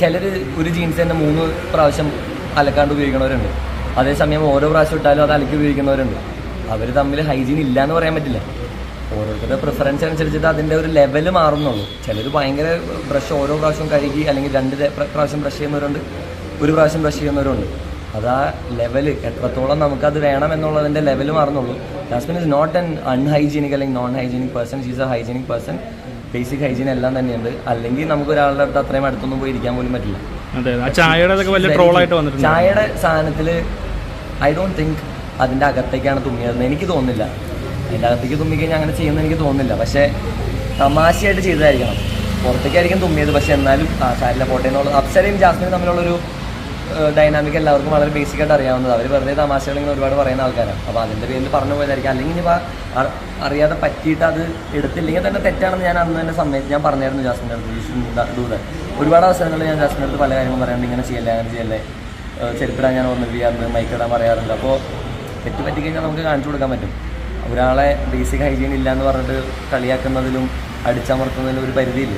ചിലർ ഒരു ജീൻസ് തന്നെ മൂന്ന് പ്രാവശ്യം അലക്കാണ്ട് ഉപയോഗിക്കുന്നവരുണ്ട് അതേസമയം ഓരോ പ്രാവശ്യം ഇട്ടാലും അത് അലക്കി ഉപയോഗിക്കുന്നവരുണ്ട് അവർ തമ്മിൽ ഹൈജീൻ ഇല്ല എന്ന് പറയാൻ പറ്റില്ല. ഓരോരുത്തരുടെ പ്രിഫറൻസ് അനുസരിച്ചിട്ട് അതിന്റെ ഒരു ലെവൽ മാറുന്നുള്ളൂ. ചിലർ ഭയങ്കര ബ്രഷ് ഓരോ പ്രാവശ്യം കഴുകി അല്ലെങ്കിൽ രണ്ട് പ്രാവശ്യം ബ്രഷ് ചെയ്യുന്നവരുണ്ട് ഒരു പ്രാവശ്യം ബ്രഷ് ചെയ്യുന്നവരുണ്ട്. അത് ആ ലെവൽ എത്രത്തോളം നമുക്കത് വേണം എന്നുള്ളതിന്റെ level മാറുന്നുള്ളൂ. Jasmine is not an unhygienic അല്ലെങ്കിൽ non hygienic person she's a hygienic person basic hygiene എല്ലാം തന്നെയുണ്ട്. അല്ലെങ്കിൽ നമുക്ക് ഒരാളുടെ അടുത്ത് അത്രയും അടുത്തൊന്നും പോയി ഇരിക്കാൻ പോലും പറ്റില്ല. ചായയുടെ സാധനത്തിൽ ഐ ഡോണ്ട് തിങ്ക് അതിന്റെ അകത്തേക്കാണ് തുമ്മിയതെന്ന് എനിക്ക് തോന്നുന്നില്ല. അതിന്റെ അകത്തേക്ക് തുമ്മിക്കഴിഞ്ഞാൽ അങ്ങനെ ചെയ്യുന്ന എനിക്ക് തോന്നുന്നില്ല. പക്ഷേ തമാശയായിട്ട് ചെയ്തതായിരിക്കണം. പുറത്തേക്കായിരിക്കും തുമ്മിയത്. പക്ഷെ എന്നാലും ആ സാരില്ല പോട്ടെ എന്നുള്ള അപ്സരയും ജാസ്മിനും തമ്മിലുള്ളൊരു ഡൈനാമിക് എല്ലാവർക്കും വളരെ ബേസിക് ആയിട്ട് അറിയാവുന്നത് അവർ വെറുതെ തമാശകൾ ഇങ്ങനെ ഒരുപാട് പറയുന്ന ആൾക്കാരാണ്. അപ്പോൾ അതിന്റെ പേരിൽ പറഞ്ഞു പോയതായിരിക്കും. അല്ലെങ്കിൽ ഇനിയിപ്പോൾ അറിയാതെ പറ്റിയിട്ട് അത് എടുത്തില്ലെങ്കിൽ തന്നെ തെറ്റാണെന്ന് ഞാൻ അന്ന് തന്നെ സമയത്ത് ഞാൻ പറഞ്ഞായിരുന്നു ജാസ്മിന്റെ അടുത്ത്. ദൂത് ഒരുപാട് അവസരങ്ങളിൽ ഞാൻ ജാസ്മിന്റെ അടുത്ത് പല കാര്യങ്ങളും പറയാറുണ്ട്. ഇങ്ങനെ ചെയ്യല്ലേ അങ്ങനെ ചെയ്യല്ലേ. ചെരുപ്പിടാൻ ഞാൻ ഓർമ്മ ചെയ്യാറുണ്ട് മൈക്കിടാൻ പറയാറുണ്ട്. അപ്പോൾ തെറ്റ് പറ്റിക്കഴിഞ്ഞാൽ നമുക്ക് കാണിച്ചു കൊടുക്കാൻ പറ്റും. ഒരാളെ ബേസിക് ഹൈജീൻ ഇല്ല എന്ന് പറഞ്ഞിട്ട് കളിയാക്കുന്നതിലും അടിച്ചമർത്തുന്നതിലും ഒരു പരിധിയില്ല?